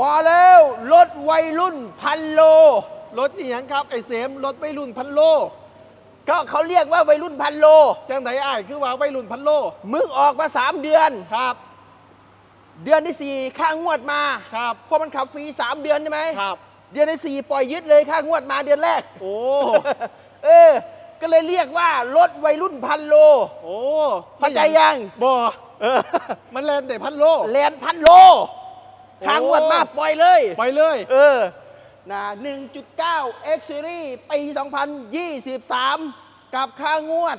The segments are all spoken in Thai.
มาแล้วรถวัยรุ่นพันโล รถนี่ยังครับไอเสมรถวัยรุ่นพันโลก็เขาเรียกว่าวัยรุ่นพันโล จังไดอ้ายคือว่าวัยรุ่นพันโลมึงออกมาสามเดือน ครับ เดือนที่สี่ค่างวดมาครับ เพราะมันขับฟรีสามเดือนใช่ไหมครับ เดือนที่สี่ปล่อยยึดเลยค่างวดมาเดือนแรก โอ้ เออ ก็เลยเรียกว่ารถวัยรุ่นพันโลโอ้เข้าใจยังบ่ เออมันแลนแต่พันโล แลนพันโล ค่างวดมาปล่อยเลยไปเลย เออนะ1.9 X Series ปี 2023 กับค่างวด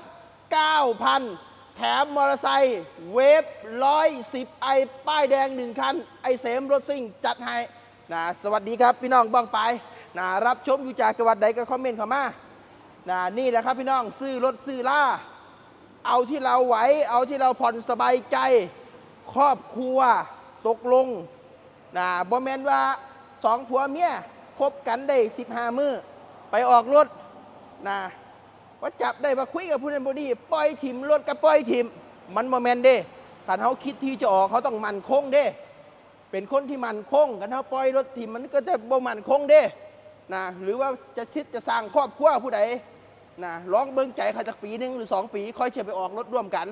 9,000 แถมมอเตอร์ไซค์เวฟ110ไอป้ายแดง 1 คัน ไอเสมรถซิ่งจัดให้นะสวัสดีครับพี่น้องบ้องไปนะรับชมอยู่จากจังหวัดใดก็คอมเมนต์เข้ามานะนี่แหละครับพี่น้องซื้อรถซื้อล่า เอาที่เราไหว เอาที่เราผ่อนสบายใจ ครอบครัวตกลง นะบ่แมนว่าสองผัวเมียคบกันได้สิบห้ามือไปออกรถนะว่าจับได้ว่าคุยกับผู้นั้นบดีปล่อยถิ่มรถกับปล่อยถิ่มมันโมเมนเด้ถ้าเขาคิดที่จะออกเขาต้องมันคงเด้ เป็นคนที่มันคงกันเขาปล่อยรถถิ่มมันก็จะบ่มันคงเด้นะหรือว่าจะคิดจะสร้างครอบครัวผู้ใดนะลองเบิ่งใจเขาจากปีหนึ่งหรือสองปี ค่อยเชื่อไปออกรถร่วมกัน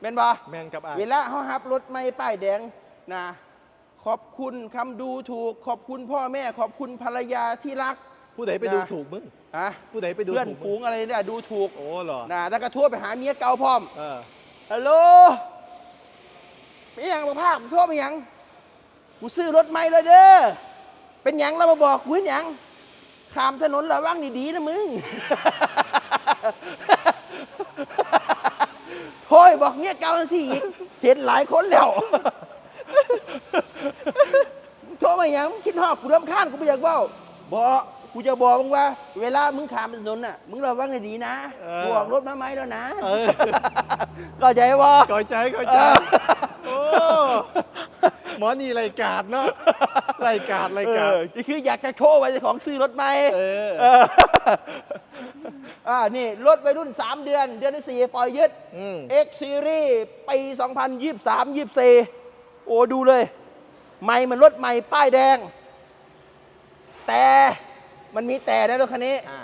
แม่นบ่แมนกับอ้ายเวลาเขาหับรถไม่ป้ายแดงนะ ขอบคุณคำดูถูก ขอบคุณพ่อแม่ ขอบคุณภรรยาที่รัก ผู้ใดไปดูถูกมึงฮะผู้ใดไปดูเพื่อนถูกฝูงอะไรเนี่ยดูถูกโอ้เหรอนะแล้วก็โทั่วไปหาเมียเก่าพร้อมเออฮัลโหลมีหยังมาภาคโทั่วไปยังกูซื้อรถใหม่เลยเด้อเป็นหยังแล้วมาบอกกูเห็นหยังขามถนนระวังดีๆนะมึงโอยบอกเมียเก่าทันทีอีกเห็นหลายคนแล้ว โทร มาหยังคิดฮอกกูรำคาญกูไม่อยากเว่าบอกกูจะบอกมึงว่า เวลามึงขามถนนน่ะ มึงระวังให้ดีนะเออกูออกรถมาไหมแล้วนะเออ ก็ใจว่าเข้าใจเข้าใจโอ้หมอนี่ไรกาดเนาะไรกาดไรกาดนี่คืออยากจะโชว์ว่าเจ้าของซื้อรถใหม่เออเออ อ่า นี่ รถวัยรุ่น 3 เดือน เดือนที่ 4 ปล่อยยึด อืม X Series ปี 2023 24 โอ้ ดูเลยใหม่มันรถใหม่ป้ายแดงแต่ มันมีแต่นะรถคันนี้ อ่า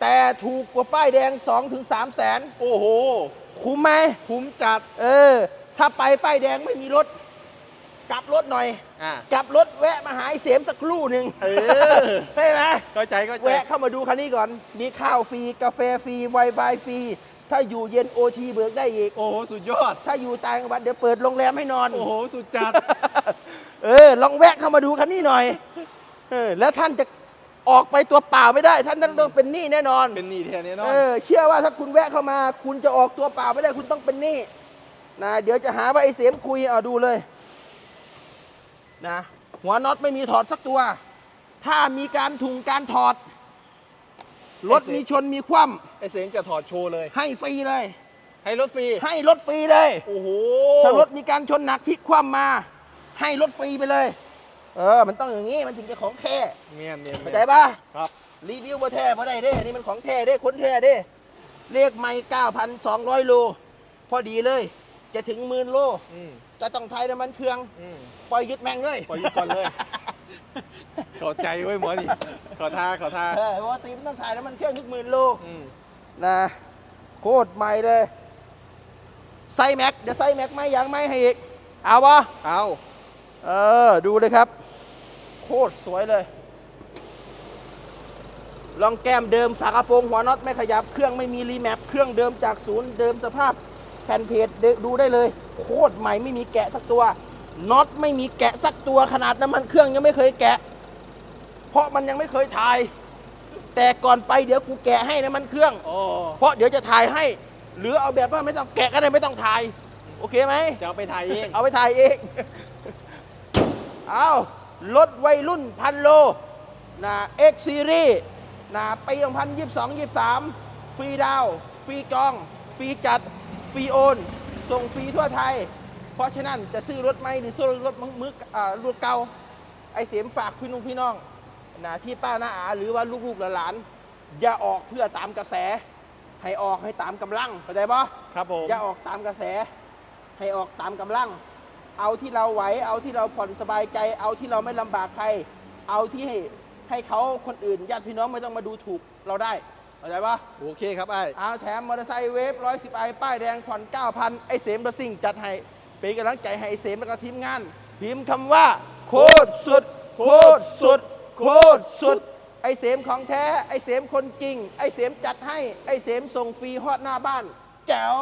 แต่ถูกกว่าป้ายแดง 2-3ถึง3แสน โอ้โห คุ้มไหม คุ้มจัด เออ ถ้าไปป้ายแดงไม่มีรถ กลับรถหน่อย อ่า กลับรถแวะมาหาไอ้เสียมสักครู่หนึ่งเออ ใช่ไหม เข้าใจเข้าใจ แวะเข้ามาดูคันนี้ก่อน มีข้าวฟรี กาแฟฟรีไวไฟฟรี ถ้าอยู่เย็นโอทีเบิกได้อีก โอ้โห สุดยอด ถ้าอยู่ต่างจังหวัดเดี๋ยวเปิดโรงแรมให้นอน โอ้โห สุดจัด เออ ลองแวะเข้ามาดูคันนี้หน่อย เออ แล้วท่านจะ ออกไปตัวเปล่าไม่ได้ท่านต้องเป็นหนี้แน่นอนเป็นหนี่แทนแน่นอเอนอเชื่อว่าถ้าคุณแวะเข้ามา คุณจะออกตัวเปล่าไม่ได้คุณต้องเป็นหนี้นะเดี๋ยวจะหาว่าไอ้เสียมคุยเอาดูเลยนะหัวน็อตไม่มีถอดสักตัว ถ้ามีการถุงการถอดรถมีชนมีคว่ไอเสียงจะถอดโชว์เลยำให้ฟรีเลย ให้รถฟรีให้รถฟรีเลยโอ้โหถ้ารถมีการชนหนักพลิกคว่ำมา ให้รถฟรีไปเลย เออ มันต้องอย่างนี้ มันถึงจะของแท้เมียนเมียนเข้าใจปะครับ รีวิวมาแท้มาได้เด้นี่มันของแท้เด้คนแท้เด้ เลขไม่9,200 โล พอดีเลย จะถึงหมื่นโล อืมจะต้องไทยน้ำมันเครื่อง อืมปล่อยยึดแม่งเลยปล่อยยึดก่อนเลย ขอใจเว้ยหมอนี่ขอท่าขอท่าเออปกติมันต้องถ่ายน้ำมันเครื่องนึกหมื่นโล อืมนะโคตรใหม่เลยไซแม็กเดี๋ยวไซแม็กไม่ยังไม่ให้อีก เอาวะเอาเออ ดูเลยครับ โคตรสวยเลยลองแก้มเดิมฝากระโปรงหัวน็อตไม่ขยับ เครื่องไม่มีรีแมปเครื่องเดิมจากศูนย์เดิมสภาพแผ่นเพจดูได้เลย โคตรใหม่ไม่มีแกะสักตัวน็อตไม่มีแกะสักตัวขนาดน้ำมันเครื่องยังไม่เคยแกะ เพราะมันยังไม่เคยถ่าย แต่ก่อนไปเดี๋ยวกูแกะให้น้ำมันเครื่องโอ้เพราะเดี๋ยวจะถ่ายให้ หรือเอาแบบว่าไม่ต้องแกะก็ได้ไม่ต้องถ่าย โอเคไหมจะเอาไปถ่ายเองเอาไปถ่ายเองเอา รถวัยรุ่นพันโลนะ X Series นะปี2022 23 ฟรีดาวน์ฟรีจอง ฟรีจัด ฟรีโอน ส่งฟรีทั่วไทย เพราะฉะนั้นจะซื้อรถใหม่หรือซื้อรถมืออ่ารถเก่าไอเสียมฝากพี่นุ่งพี่น้องนะพี่ป้าน้าอาหรือว่าลูกๆหลานๆอย่าออกเพื่อตามกระแส ให้ออกให้ตามกำลังเข้าใจปะครับผมอย่าออกตามกระแส ให้ออกตามกำลัง เอาที่เราไหว เอาที่เราผ่อนสบายใจ เอาที่เราไม่ลำบากใคร เอาที่ให้ให้เขาคนอื่นญาติพี่น้องไม่ต้องมาดูถูกเราได้เข้าใจปะโอเคครับไอ้เอาแถมมอเตอร์ไซค์เวฟร้อยสิบไอป้ายแดงผ่อน9,000ไอเสมรถซิ่งจัดให้เป็นกำลังใจให้ไอเสมแล้วก็ทีมงาน พิมพ์คำว่า โคตรสุด โคตรสุด โคตรสุด ไอเสมของแท้ ไอเสมคนจริง ไอเสมจัดให้ ไอเสมส่งฟรีฮอดหน้าบ้าน แจ๋ว